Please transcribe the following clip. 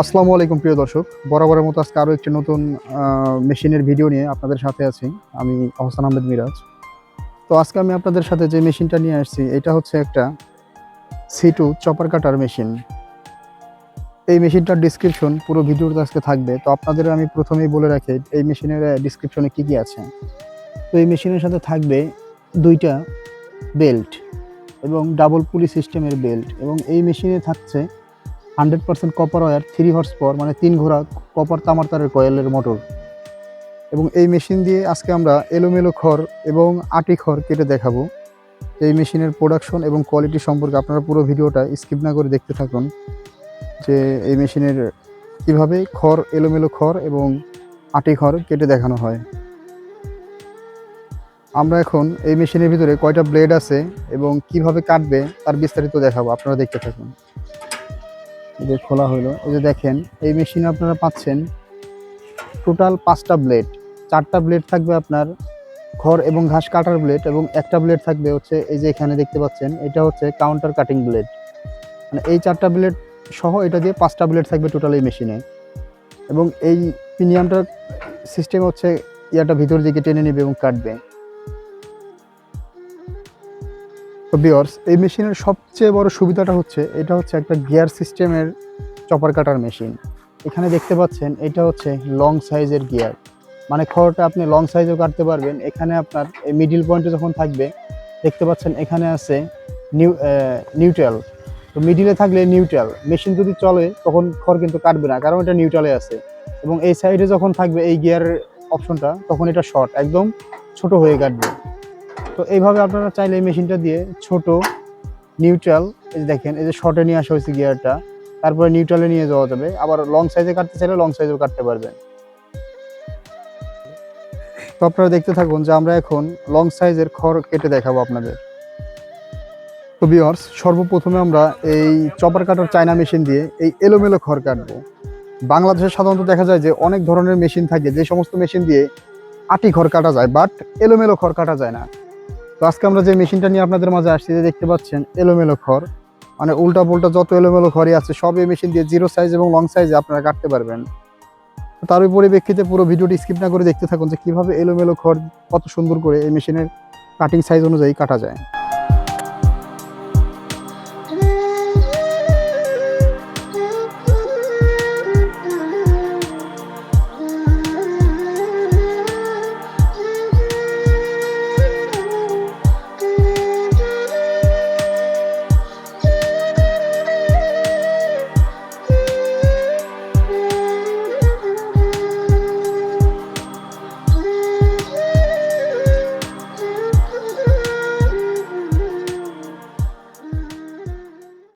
আসসালামু আলাইকুম, প্রিয় দর্শক। বরাবরের মতো আজকে আরও একটি নতুন মেশিনের ভিডিও নিয়ে আপনাদের সাথে আছি। আমি আহসান আহমেদ মিরাজ। তো আজকে আমি আপনাদের সাথে যে মেশিনটা নিয়ে আসছি, এটা হচ্ছে একটা C two chopper cutter machine. এই মেশিনটার ডিসক্রিপশন পুরো ভিডিওতে আজকে থাকবে। তো আপনাদের আমি প্রথমেই বলে রাখি, এই মেশিনের ডিসক্রিপশনে কী কী আছে? তো এই মেশিনের সাথে থাকবে দুইটা বেল্ট এবং ডাবল পুলি সিস্টেমের বেল্ট এবং এই মেশিনে থাকছে hundred percent copper wire three horse power মানে তিন ঘোড়া কপার তামার তারের কয়েলের মোটর এবং এই মেশিন দিয়ে আজকে আমরা এলোমেলো খড় এবং আটি খড় কেটে দেখাবো। এই মেশিনের প্রোডাকশন এবং কোয়ালিটি সম্পর্কে আপনারা পুরো ভিডিওটা স্কিপ না করে দেখতে থাকুন যে এই মেশিনের কীভাবে খড়, এলোমেলো খড় এবং আটি খড় কেটে দেখানো হয়। আমরা এখন এই মেশিনের ভিতরে কয়টা ব্লেড আছে এবং কীভাবে কাটবে তার বিস্তারিত দেখাবো, আপনারা দেখতে থাকুন। যে খোলা হলো এই যে দেখেন, এই মেশিনে আপনারা পাচ্ছেন টোটাল পাঁচটা ব্লেড চারটা ব্লেড থাকবে আপনার খড় এবং ঘাস কাটার ব্লেড এবং একটা ব্লেড থাকবে হচ্ছে এই যে এখানে দেখতে পাচ্ছেন, এটা হচ্ছে কাউন্টার কাটিং ব্লেড মানে এই চারটা ব্লেড সহ এটা দিয়ে পাঁচটা ব্লেড থাকবে টোটাল এই মেশিনে এবং এই প্রিমিয়ামটার সিস্টেম হচ্ছে ইয়াটা ভিতর দিকে টেনে নেবে এবং কাটবে। তো বিয়ার্স এই মেশিনের সবচেয়ে বড় সুবিধাটা হচ্ছে এটা হচ্ছে একটা গিয়ার সিস্টেমের চপার কাটার মেশিন। এখানে দেখতে পাচ্ছেন এটা হচ্ছে লং সাইজের গিয়ার। মানে খড়টা আপনি লং সাইজও কাটতে পারবেন। এখানে আপনার এই মিডিল পয়েন্টে যখন থাকবে, দেখতে পাচ্ছেন এখানে আছে নিউ নিউট্রাল তো মিডিলে থাকলে নিউট্রাল মেশিন যদি চলে, তখন খড় কিন্তু কাটবে না, কারণ এটা নিউট্রালে আছে। এবং এই সাইডে যখন থাকবে এই গিয়ারের অপশনটা তখন এটা শর্ট একদম ছোট হয়ে কাটবে। তো এইভাবে আপনারা চাইলে এই মেশিনটা দিয়ে ছোট নিউট্রাল এই যে দেখেন, এই যে শর্টে নিয়ে আসা হয়েছে গিয়ারটা তারপরে নিউট্রালে নিয়ে যাওয়া যাবে। আবার লং সাইজে কাটতে চাইলে লং সাইজেও কাটতে পারবেন। তো আপনারা দেখতে থাকুন যে আমরা এখন লং সাইজের খড় কেটে দেখাবো আপনাদের। তো বিয়ার্স সর্বপ্রথমে আমরা এই চপার কাটার চায়না মেশিন দিয়ে এই এলোমেলো খড় কাটবো। বাংলাদেশে সাধারণত দেখা যায় যে অনেক ধরনের মেশিন থাকে, যে সমস্ত মেশিন দিয়ে আটি খড় কাটা যায় বাট এলোমেলো খড় কাটা যায় না। তো আজকে আমরা যে মেশিনটা নিয়ে আপনাদের মাঝে আসছি, যে দেখতে পাচ্ছেন, এলোমেলো খড়। মানে উল্টা পুল্টা যত এলোমেলো খড়ই আছে সব এই মেশিন দিয়ে জিরো সাইজ এবং লং সাইজে আপনারা কাটতে পারবেন। তার পরিপ্রেক্ষিতে পুরো ভিডিওটি স্কিপ না করে দেখতে থাকুন যে কীভাবে এলোমেলো খড় কত সুন্দর করে এই মেশিনের কাটিং সাইজ অনুযায়ী কাটা যায়।